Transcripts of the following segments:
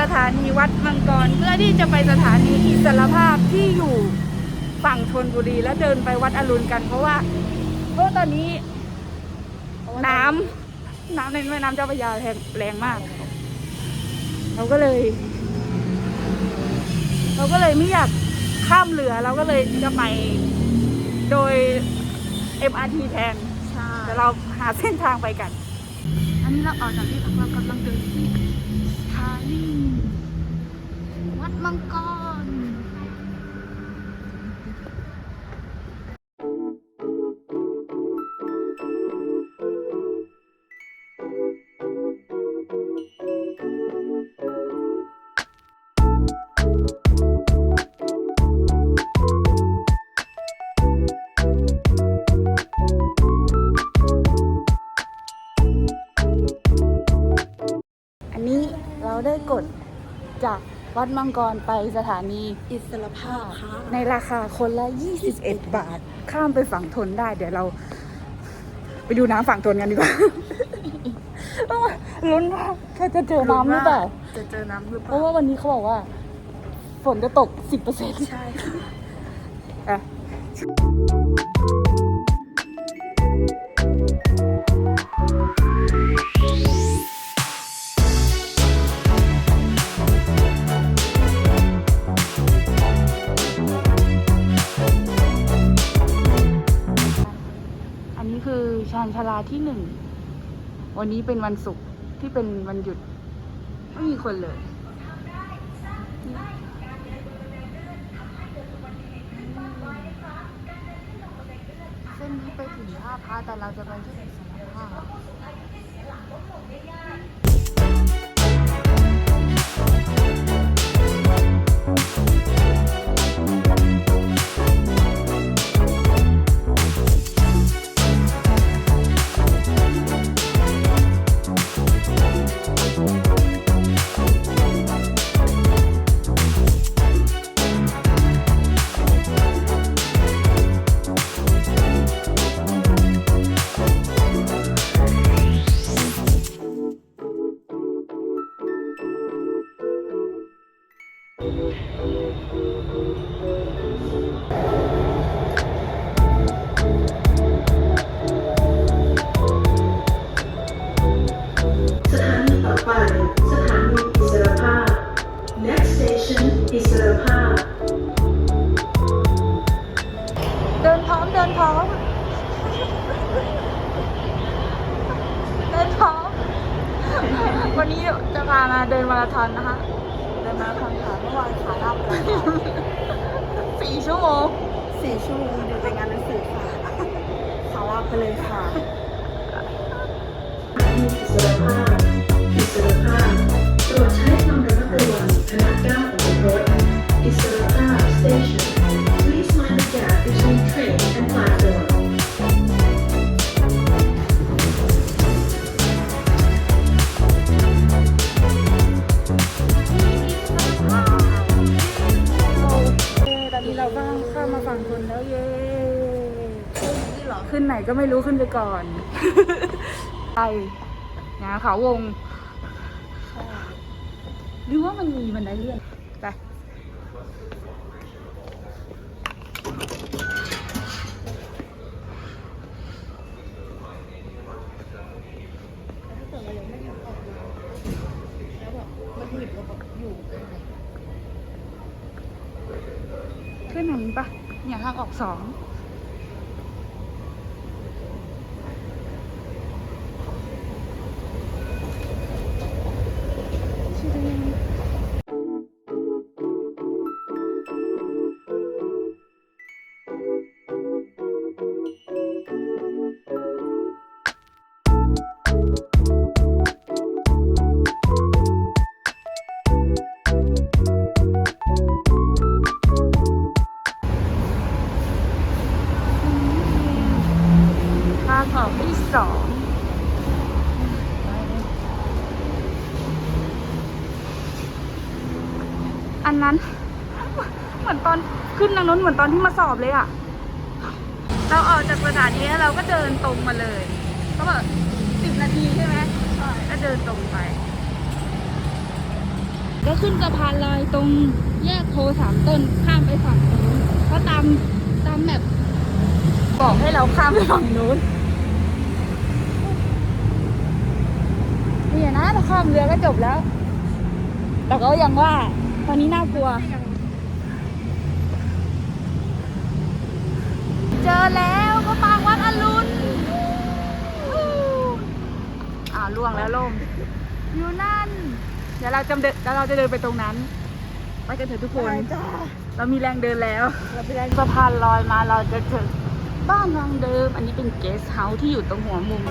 สถานีวัดมังกร เพื่อที่จะไปสถานีอิสรภาพที่อยู่ฝั่งธนบุรีแล้วเดินไปวัดอรุณกัน เพราะว่าเพราะว่าตอนนี้น้ำน้ำในแม่น้ำเจ้าพระยาแรงแรงมาก เราก็เลย เราก็เลยไม่อยากข้ามเรือเราก็เลยจะไปโดย MRT แทนใช่เดี๋ยวเราหาเส้นทางไปกัน อันนี้เราออกจากที่พักเรากำลังเดินที่สถานีวัด มังกร วัดมังกรไปสถานีอิสรภาพค่ะในราคาคนละ 21 บาท ข้ามไปฝั่งทนได้ เดี๋ยวเรา ไปดูน้ำฝั่งทนกันดีกว่าต้องมาลุ้นว่าเขาจะเจอน้ำหรือเปล่า จะเจอน้ำหรือเปเพล่าราะว่าวันนี้เขาบอกว่า ฝนจะตก 10%ใช่ค่ะอะ คือชานชาลาที่หนึ่ง วันนี้เป็นวันศุกร์ที่เป็นวันหยุด ไม่มีคนเลยเส้นนี้ไปถึงท่าพระแต่เราจะไปที่อิสรภาามาเดินมาราธอนนะคะ เดินมาทางขาเมื่อวานขาลาบแล้วสี่ชั่วโมงสี่ชั่วโมงอยู่ในงานหนังสือค่ะขาลาบไปเลยค่ะอิสรภาพอิสรภาพโปรด เราก็เข้ามาฝั่งทนแล้วเย้นี่เหรอขึ้นไหนก็ไม่รู้ขึ้นไปก่อนไปงาเขาวงหรือว่ามันมีบันไดเลื่อน เหมือนตอนขึ้นทางนู้นเหมือนตอนที่มาสอบเลยอะเราออกจากสถานีแล้วเราก็เดินตรงมาเลยเขาบอกสิบนาทีใช่ไหมใช่ก็เดินตรงไป ก็ขึ้นสะพานลอยตรงแยกโพสามต้นข้ามไปฝั่งนู้นเพราะตามตามแบบบอกให้เราข้ามไปฝั่งนู้นนี่นะถ้าข้ามเรือก็จบแล้ว แต่ก็ยังว่า ตอนนี้น่ากลัว เจอแล้วก็ปางวัดอรุณวู้อ่าล่วงแล้วล่มอยู่นั่น เดี๋ยวเราจะเดินเดี๋ยวเราจะเดินไปตรงนั้น ไปกันเถอะทุกคน เรามีแรงเดินแล้ว เราไปแรงสะพานลอยมาเราจะถึงบ้านรังเดิม อันนี้เป็นเกสต์เฮาส์ที่อยู่ตรงหัวมุม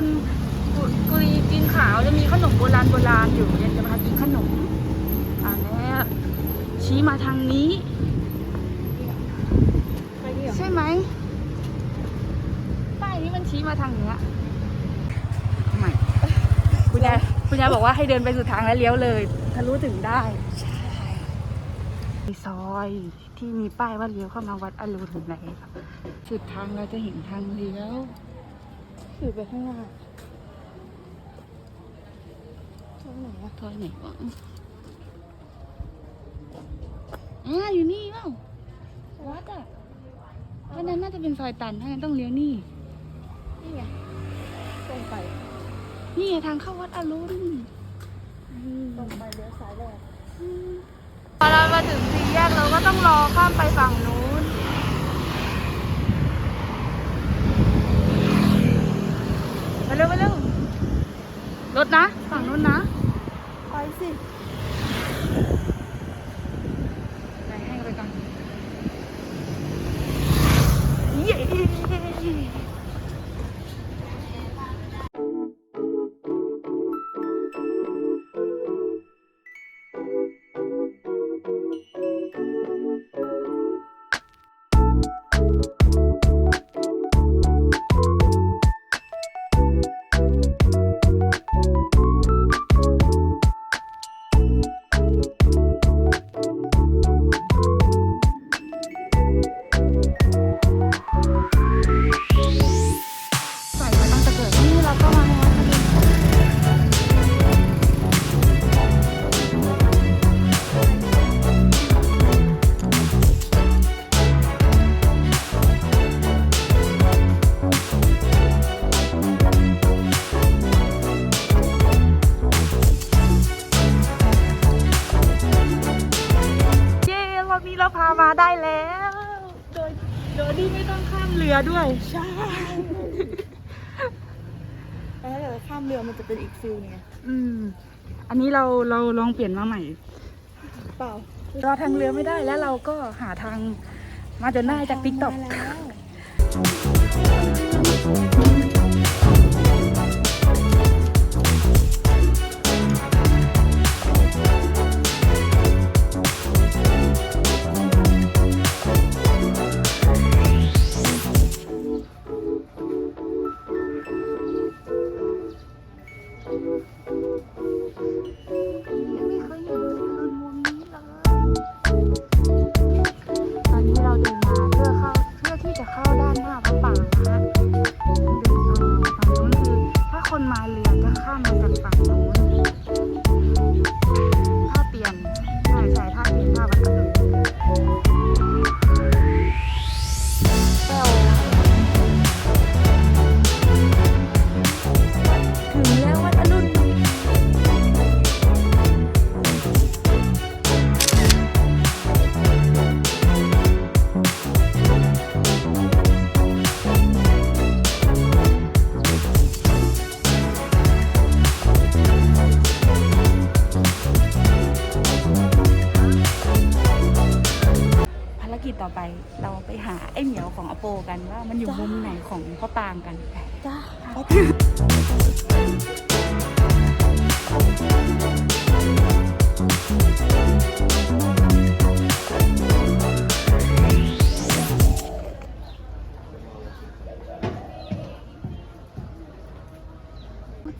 นกุกุรีกินขาวจะมีขนมโบราณโบราณอยู่เดี๋ยวจะมากินขนมอ่าแล้วชี้มาทางนี้ ใช่ไหมป้ายนี้มันชี้มาทางเนี้ยไม่คุณยายคุณยายบอกว่าให้เดินไปสุดทางแล้วเลี้ยวเลยทะลุถึงได้ใช่มีซอยที่มีป้ายว่าเลี้ยวเข้ามาวัดอรุณไหนสุดทางเราจะเห็นทางเลี้ยว ถือไปข้างหน้าตรงไหนอะซอยไหนวะอ่าอยู่นี่เปล่าวัดอะเพราะนั้นน่าจะเป็นซอยตันถ้างั้นต้องเลี้ยวนี่ นี่ไงตรงไป นี่ไงทางเข้าวัดอรุณตรงไปเลี้ยวซ้ายเลยพอเรามาถึงสี่แยกเราก็ต้องรอข้ามไปฝั่งนู้น ไป เร็วไปเร็วรถนะฝั่งนู้นนะ ไปสิไปให้ไปก่อนเย้ รือด้วย ใช่แล้วเดี๋ยวข้ามเรือมันจะเป็นอีกฟิลไงอืม อันนี้เราเราลองเปลี่ยนมาใหม่ เปล่า เราทางเรือไม่ได้แล้วเราก็หาทางมาจนได้จากติ๊กต็อกมา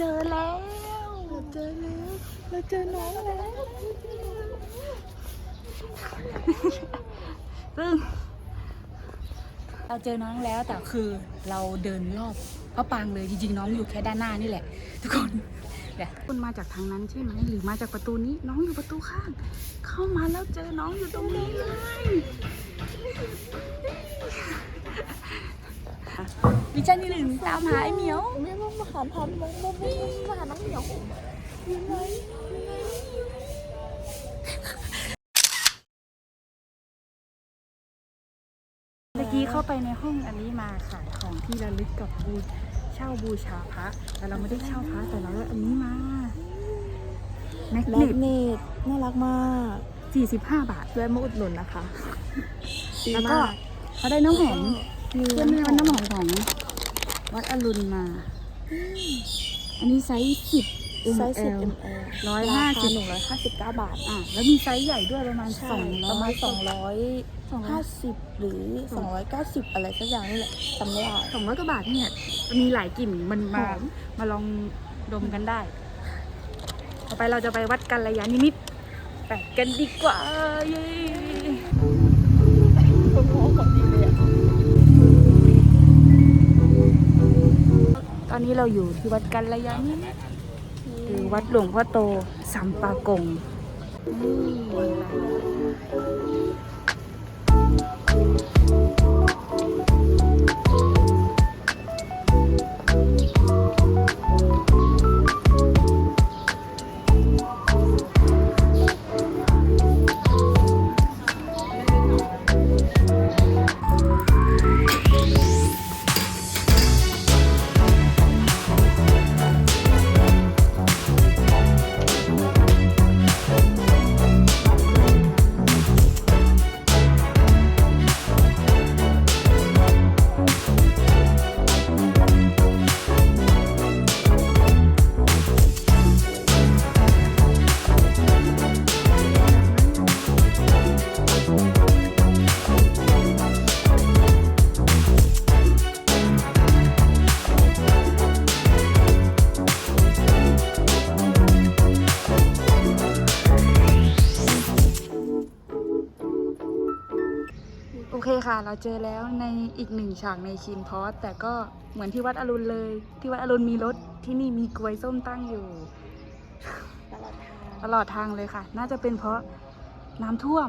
จอแล้ว เราเจอแล้ว เราเจอน้องแล้วซึ่งเราเจอน้องแล้วแต่คือเราเดินรอบ พระปรางเลยจริงๆน้องอยู่แค่ด้านหน้านี่แหละ ทุกคนเดี๋ยวคุณมาจากทางนั้นใช่ไหมหรือมาจากประตูนี้น้องอยู่ประตูข้าง เข้ามาแล้วเจอน้องอยู่ตรงนี้เลยวิชันที่หนึ่งตามหาไอ้เหมียวไม่ต้องมาหาพันมองมุมไม่มาหาน้องเหมียวอยู่ไห กี้เข้าไปในห้องอันนี้มาขายของที่ระลึกกับบูเช่าบูชาพระ แต่เราไม่ได้เช่าพระแต่เราได้อันนี้มาแมกแมเนกเนตน่ารักมากต45 บาทด้วยมาอุดหนุนนะคะแล้วก็เขาได้น้ำหอมเพื่อนแม่น้ำหอมของวัดอรุณมา อันนี้ไซส์10 ไซส์สิบ ml มลร้อยห้าสิบหนึ่งร้อยห้าสิบเก้าบาท อะแล้วมีไซส์ใหญ่ด้วยประมาณใช่สองปร้ระอมาณยสองร้อยห้าสิบหรือสองร้อยเก้าสิบอะไรสักอย่างนี่แหละจำไม่ได้สองร้อยกว่าบาทเนี่ยมีหลายกลิ่นมันมาหอมมาลองดมกันได้ ต่อไปเราจะไปวัดกันระยะนิมิตรไปกันดีกว่าเย้คนโง่คนดีเลยอะตอนนี้เราอยู่ที่วัดกันระยะนิมิต คือวัดหลวงพ่อโตสัมปากงนี่ เคค่ะเราเจอแล้วในอีกหนึ่งฉากในคินพอสแต่ก็เหมือนที่วัดอรุณเลย ที่วัดอรุณมีรถที่นี่มีกลวยส้มตั้งอยู่ ตลอดทางตลอดทางเลยค่ะ น่าจะเป็นเพราะน้ำท่วม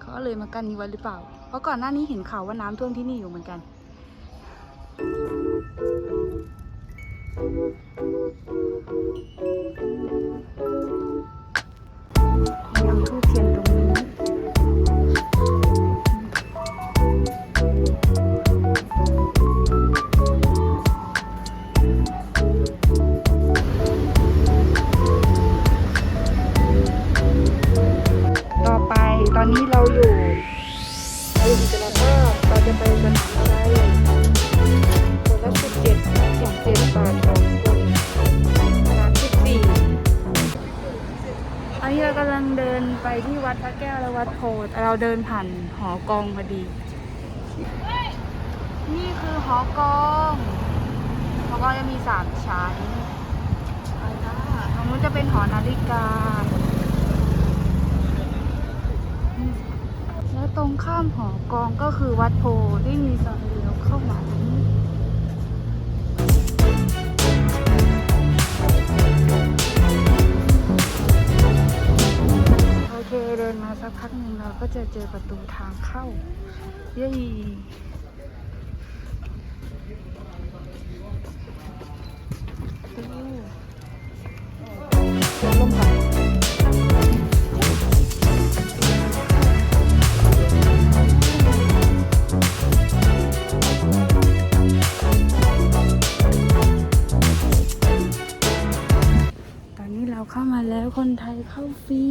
เขาเลยมากันนี้ไว้หรือเปล่า เพราะก่อนหน้านี้เห็นข่าวว่าน้ำท่วมที่นี่อยู่เหมือนกัน ยังทูบเทียน วัดโพธิ์แต่เราเดินผ่านหอกองพอดี นี่คือหอกองหอกองจะมีสามชั้นตรงนู้นจะเป็นหอนาฬิกา แล้วตรงข้ามหอกองก็คือวัดโพธิ์ที่มีสอย ก็จะเจอประตูทางเข้า เย้เดี๋ยวลงก่อนตอนนี้เราเข้ามาแล้วคนไทยเข้าฟรี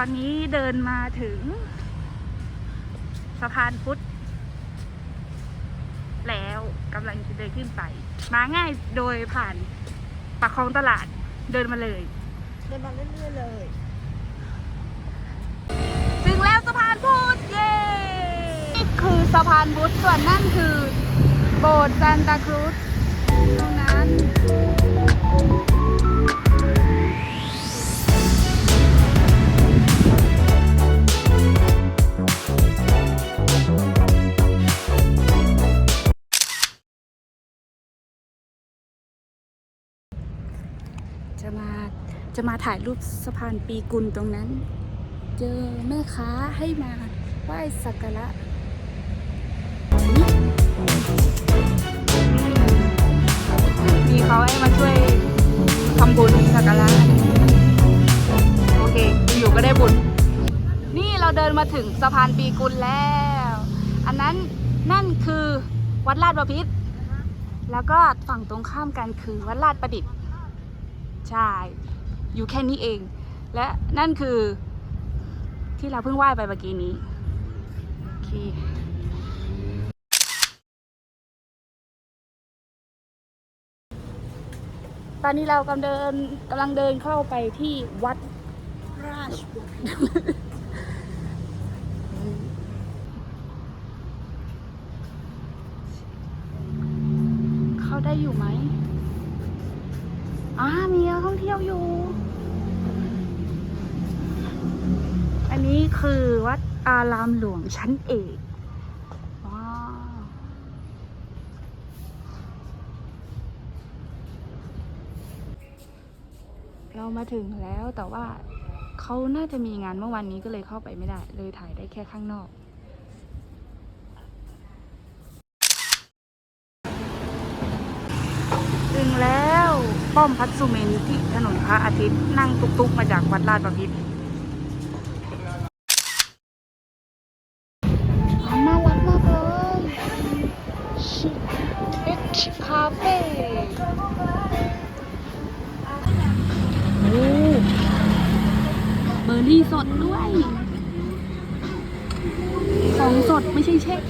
ตอนนี้เดินมาถึง สะพานพุทธแล้วกำลังจะเดินขึ้นไป มาง่ายโดยผ่านปากคลองตลาดเดินมาเลย เดินมาเรื่อยๆเลย ถึงแล้วสะพานพุทธเย้นี่คือสะพานพุทธส่วนนั่นคือ โบสถ์ซานตาครูส จะมาจะมาถ่ายรูปสะพานปีกุลตรงนั้น เจอแม่ค้าให้มาไหว้สักการะมีเขาให้มาช่วยทำบุญสักการะโอเค อยู่ก็ได้บุญ นี่เราเดินมาถึงสะพานปีกุลแล้ว อันนั้นนั่นคือวัดลาดบพิษแล้วก็ฝั่งตรงข้ามกันคือวัดลาดประดิษฐ์ ใช่ อยู่แค่นี้เอง และนั่นคือที่เราเพิ่งไหว้ไปเมื่อกี้นี้ โอเคตอนนี้เรากำลังเดินกำลังเดินเข้าไปที่วัดราชบุตรเข้าได้อยู่ไหม อ่ามีนักท่องเที่ยวอยู่ อันนี้คือวัดอารามหลวงชั้นเอกว้าวเรามาถึงแล้วแต่ว่าเขาน่าจะมีงานเมื่อวันนี้ก็เลยเข้าไปไม่ได้ เลยถ่ายได้แค่ข้างนอกถึงแล้ว ป้อมพัดสุเมนที่ถนนพระอาทิตย์นั่งตุกๆมาจากวัดลาดประพิตรน่ารักมากเลยชิเอ็กคาเฟ่โอ้เบอร์รี่สดด้วย ของสดไม่ใช่เช็ค